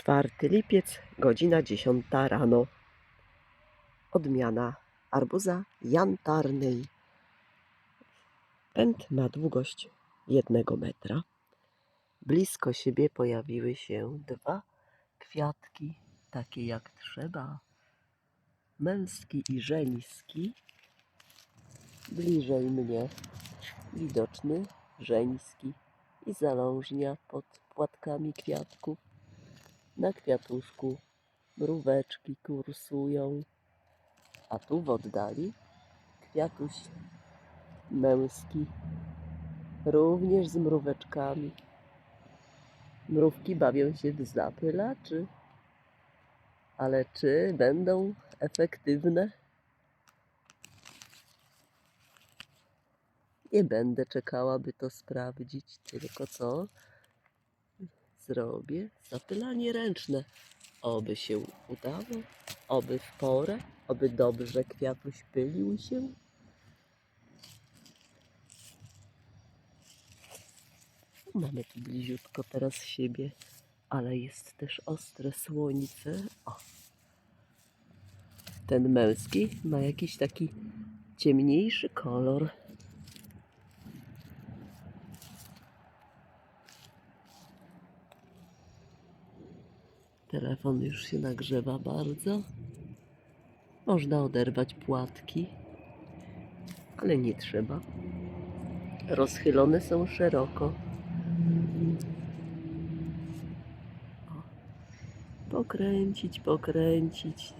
4 lipiec, godzina 10 rano. Odmiana arbuza jantarnej. Pęd ma długość jednego metra. Blisko siebie pojawiły się dwa kwiatki, takie jak trzeba. Męski i żeński. Bliżej mnie widoczny żeński i zalążnia pod płatkami kwiatków. Na kwiatuszku mróweczki kursują, a tu w oddali kwiatuś męski, również z mróweczkami. Mrówki bawią się w zapylaczy, ale czy będą efektywne? Nie będę czekała, by to sprawdzić, tylko co? Zrobię zapylanie ręczne. Oby się udało, oby w porę, oby dobrze kwiatuś pylił się. Mamy tu bliziutko teraz siebie, ale jest też ostre słońce. O. Ten męski ma jakiś taki ciemniejszy kolor. Telefon już się nagrzewa bardzo. Można oderwać płatki, ale nie trzeba. Rozchylone są szeroko. Pokręcić, pokręcić.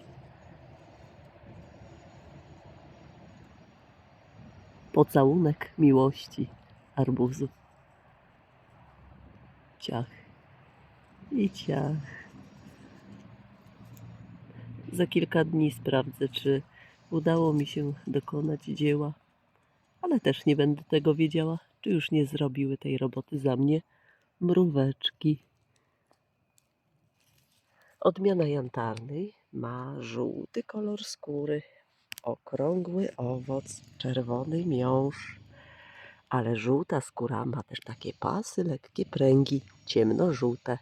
Pocałunek miłości arbuzu. Ciach i ciach. Za kilka dni sprawdzę, czy udało mi się dokonać dzieła, ale też nie będę tego wiedziała, czy już nie zrobiły tej roboty za mnie mróweczki. Odmiana jantarnej ma żółty kolor skóry, okrągły owoc, czerwony miąższ, ale żółta skóra ma też takie pasy, lekkie pręgi, ciemnożółte.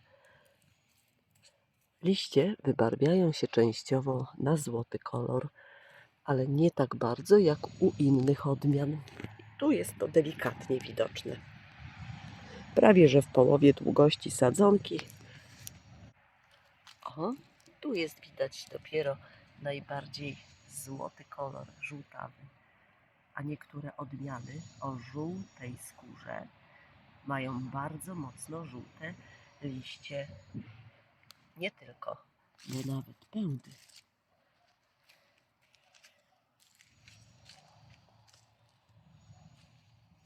Liście wybarwiają się częściowo na złoty kolor, ale nie tak bardzo jak u innych odmian. Tu jest to delikatnie widoczne. Prawie że w połowie długości sadzonki. O, tu jest widać dopiero najbardziej złoty kolor, żółtawy. A niektóre odmiany o żółtej skórze mają bardzo mocno żółte liście nie tylko, bo nawet pędy.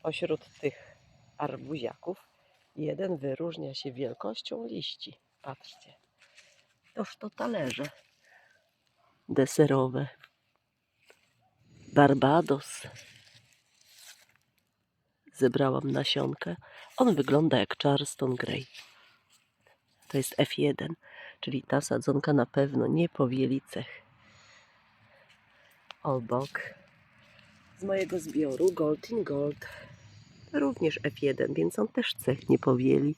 Pośród tych arbuziaków jeden wyróżnia się wielkością liści. Patrzcie. Toż to talerze deserowe. Barbados. Zebrałam nasionkę. On wygląda jak Charleston Grey. To jest F1, czyli ta sadzonka na pewno nie powieli cech. Obok z mojego zbioru Gold in Gold również F1, więc on też cech nie powieli.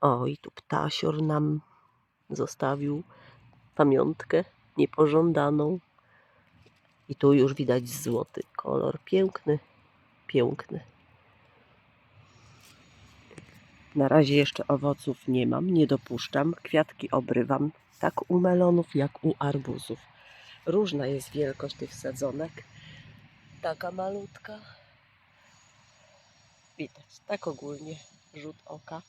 O, i tu ptasior nam zostawił pamiątkę niepożądaną. I tu już widać złoty kolor. Piękny, piękny. Na razie jeszcze owoców nie mam, nie dopuszczam. Kwiatki obrywam, tak u melonów, jak u arbuzów. Różna jest wielkość tych sadzonek. Taka malutka. Widać, tak ogólnie rzut oka.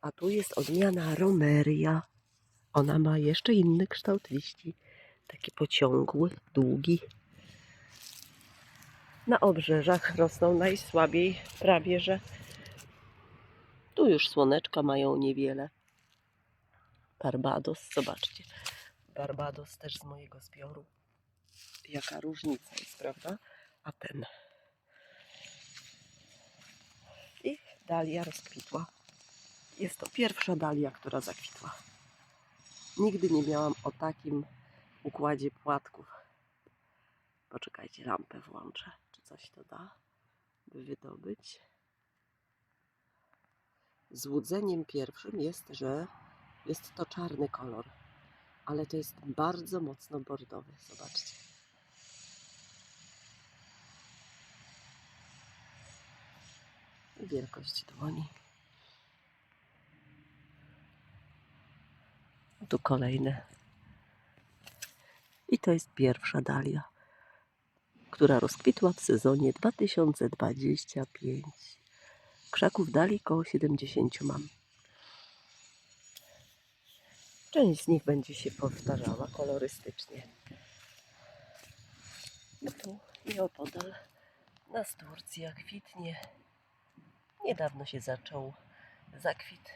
A tu jest odmiana romeria. Ona ma jeszcze inny kształt liści. Taki pociągły, długi. Na obrzeżach rosną najsłabiej, prawie że już słoneczka mają niewiele. Barbados, zobaczcie. Barbados też z mojego zbioru. Jaka różnica jest, prawda? A ten. I dalia rozkwitła. Jest to pierwsza dalia, która zakwitła. Nigdy nie miałam o takim układzie płatków. Poczekajcie, lampę włączę. Czy coś to da, by wydobyć? Złudzeniem pierwszym jest, że jest to czarny kolor, ale to jest bardzo mocno bordowy. Zobaczcie. Wielkość dłoni. Tu kolejne. I to jest pierwsza dalia, która rozkwitła w sezonie 2025. Krzaków dali koło 70 mam. Część z nich będzie się powtarzała kolorystycznie. No tu nieopodal nasturcja kwitnie. Niedawno się zaczął zakwit.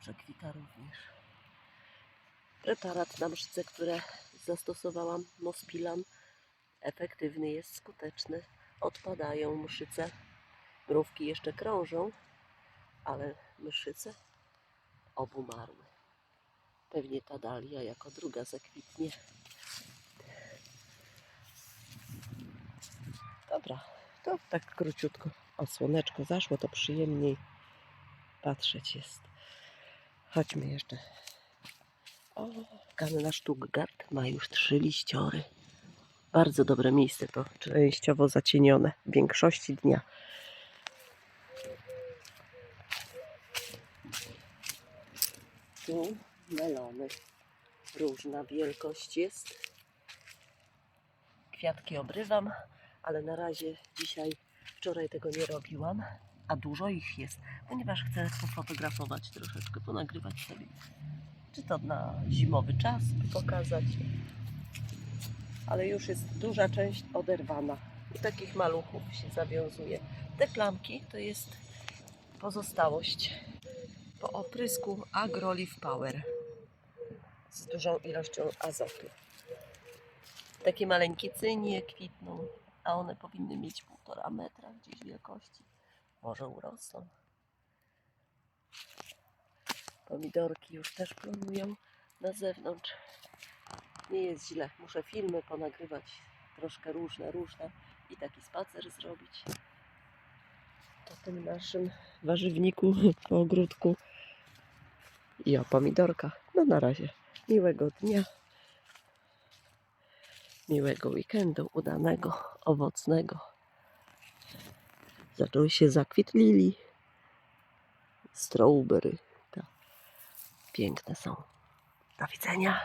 Przekwita również. Preparat na mszce, które zastosowałam, Mospilan, efektywny jest, skuteczny. Odpadają mszyce. Mrówki jeszcze krążą, ale mszyce obumarły. Pewnie ta dalia jako druga zakwitnie. Dobra, to tak króciutko. O, słoneczko zaszło, to przyjemniej patrzeć jest. Chodźmy jeszcze. O, Kanna Stuttgart ma już trzy liściory. Bardzo dobre miejsce to, częściowo zacienione w większości dnia. Tu melony. Różna wielkość jest. Kwiatki obrywam, ale na razie dzisiaj, wczoraj tego nie robiłam, a dużo ich jest, ponieważ chcę pofotografować troszeczkę, ponagrywać sobie. Czy to na zimowy czas, pokazać. Ale już jest duża część oderwana. I takich maluchów się zawiązuje. Te plamki to jest pozostałość po oprysku AgroLive Power z dużą ilością azotu. Takie maleńkie cynie kwitną, a one powinny mieć półtora metra gdzieś wielkości. Może urosną. Pomidorki już też planują na zewnątrz. Nie jest źle. Muszę filmy ponagrywać troszkę różne, różne i taki spacer zrobić. Po tym naszym warzywniku po ogródku i o pomidorkach. No na razie. Miłego dnia. Miłego weekendu, udanego, owocnego. Zaczął się zakwit lilii. Strawberry. To piękne są. Do widzenia.